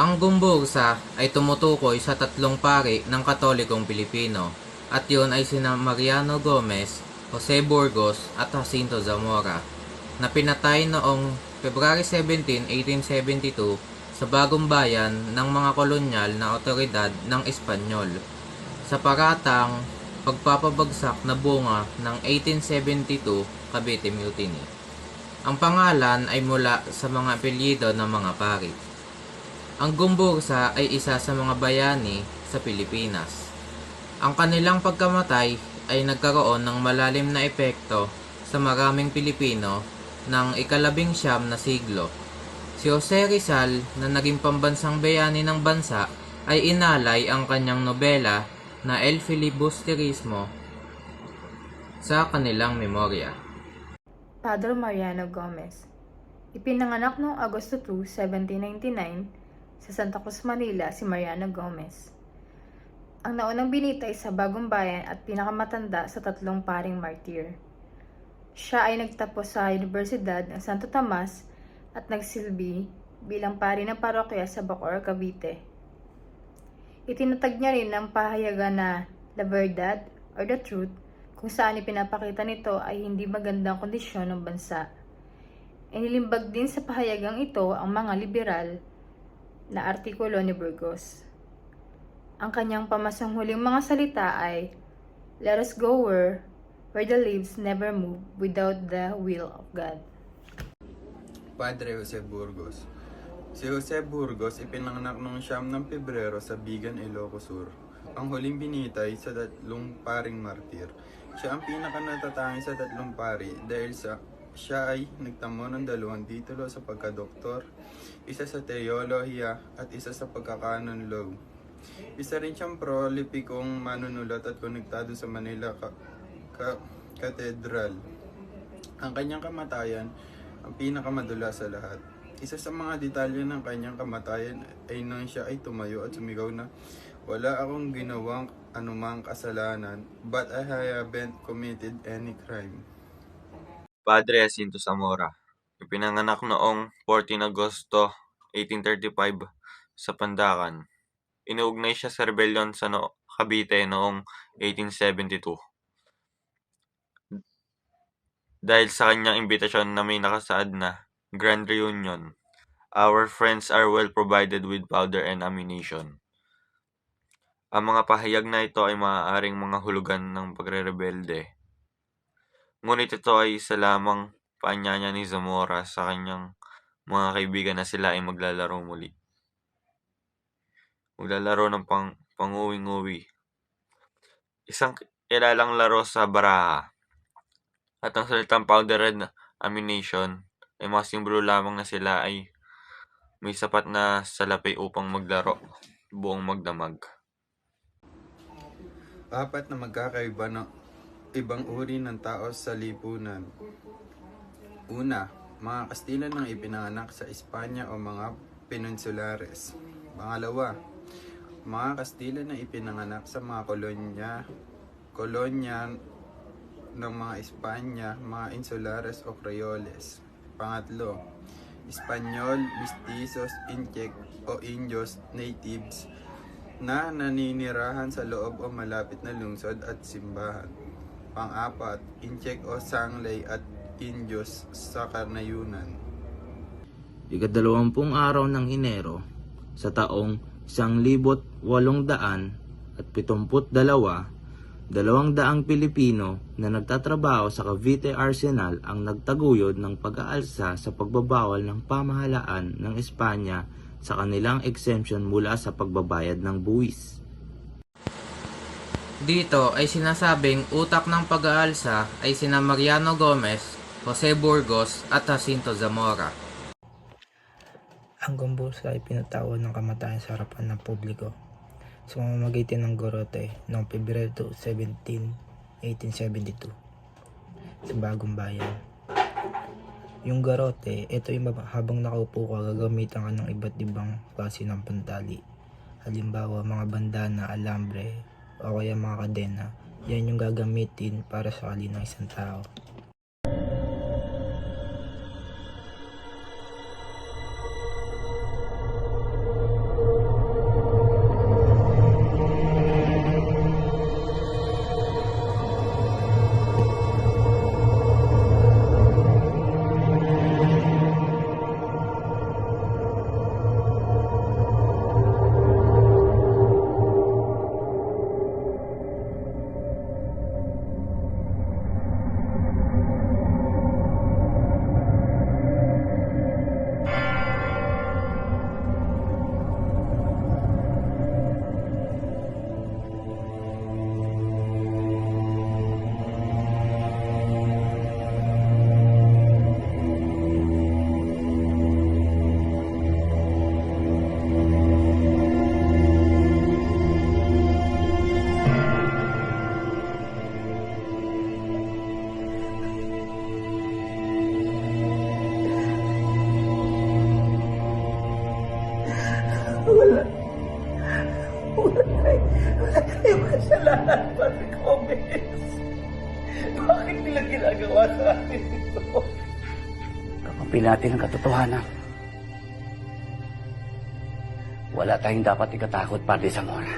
Ang Gumbursa ay tumutukoy sa tatlong pari ng Katolikong Pilipino at yun ay sina Mariano Gomez, Jose Burgos at Jacinto Zamora na pinatay noong February 17, 1872 sa bagong bayan ng mga kolonyal na otoridad ng Espanyol sa paratang pagpapabagsak na bunga ng 1872 Cavite Mutiny. Ang pangalan ay mula sa mga apelyido ng mga pari. Ang Gumbursa ay isa sa mga bayani sa Pilipinas. Ang kanilang pagkamatay ay nagkaroon ng malalim na epekto sa maraming Pilipino ng ikalabing siyam na siglo. Si Jose Rizal na naging pambansang bayani ng bansa ay inalay ang kanyang nobela na El Filibusterismo sa kanilang memorya. Padre Mariano Gomez. Ipinanganak noong Agosto 2, 1799 sa Santa Cruz, Manila si Mariano Gomez. Ang naunang binitay sa bagong bayan at pinakamatanda sa tatlong paring martir. Siya ay nagtapos sa Universidad ng Santo Tomas at nagsilbi bilang pari ng parokya sa Bacoor, Cavite. Itinatag niya rin ang pahayagan na La Verdad or The Truth kung saan ipinapakita nito ay hindi magandang kondisyon ng bansa. Inilimbag din sa pahayagang ito ang mga liberal na artikulo ni Burgos. Ang kanyang pamasang huling mga salita ay, Let us go where, where the leaves never move without the will of God. Padre Jose Burgos. Si Jose Burgos ipinanganak noong siyam ng Pebrero sa Bigan, Ilocos Sur. Ang huling binitay sa tatlong paring martir. Siya ang pinaka natatangi sa tatlong pari dahil sa siya ay nagtamo ng dalawang titulo sa pagkadoktor, isa sa teolohiya at isa sa pagkakanon law. Isa rin siyang prolipikong manunulat at konektado sa Manila ka- ka- Cathedral. Ang kanyang kamatayan ang pinakamadula sa lahat. Isa sa mga detalye ng kanyang kamatayan ay nang siya ay tumayo at sumigaw na wala akong ginawang anumang kasalanan but I haven't committed any crime. Padre Jacinto Zamora. Ipinanganak noong 14 Agosto 1835 sa Pandakan. Inuugnay siya sa rebellion sa no Cavite noong 1872. Dahil sa kanyang imbitasyon na may nakasaad na Grand Reunion, our friends are well provided with powder and ammunition. Ang mga pahayag na ito ay maaaring mga hulugan ng pagre-rebelde. Ngunit ito ay isa lamang paanyaya ni Zamora sa kanyang mga kaibigan na sila ay maglalaro muli. Maglalaro ng pang panguwing-uwi. Isang kilalang laro sa baraha. At ang salitang powder and ammunition ay mga simbolo lamang na sila ay may sapat na salapi upang maglaro buong magdamag. Apat na magkakaiba ng ibang uri ng tao sa lipunan. Una, mga Kastila nang ipinanganak sa Espanya o mga Peninsulares. Pangalawa, mga Kastila na ipinanganak sa mga kolonya, kolonya ng mga Espanya, mga Insulares o Creoles. Pangatlo, Espanyol, Mestizos, Inchek o Indios, natives na naninirahan sa loob o malapit na lungsod at simbahan. Pang-apat, Inchek o Sanglay at Indios sa Karnayunan. ikadalawampung araw ng Enero sa taong 1872, dalawang daang Pilipino na nagtatrabaho sa Cavite Arsenal ang nagtaguyod ng pag-aalsa sa pagbabawal ng pamahalaan ng Espanya sa kanilang exemption mula sa pagbabayad ng buwis. Dito ay sinasabing utak ng pag-aalsa ay sina Mariano Gomez, Jose Burgos at Jacinto Zamora. Ang Gombursa ay pinatawag ng kamatayan sa harapan ng publiko sa mamamagitan ng Gorote noong Pebrero 17, 1872 sa Bagong Bayan. Yung garote, ito yung habang nakaupo ka, gagamitan ka ng iba't ibang klase ng pantali. Halimbawa, mga bandana, alambre, o kaya mga kadena. Yan yung gagamitin para sa kali ng isang tao. Ginagawa sa atin ito. Kapapil natin ang katotohanan. Wala tayong dapat ikatakot, Padre Zamora.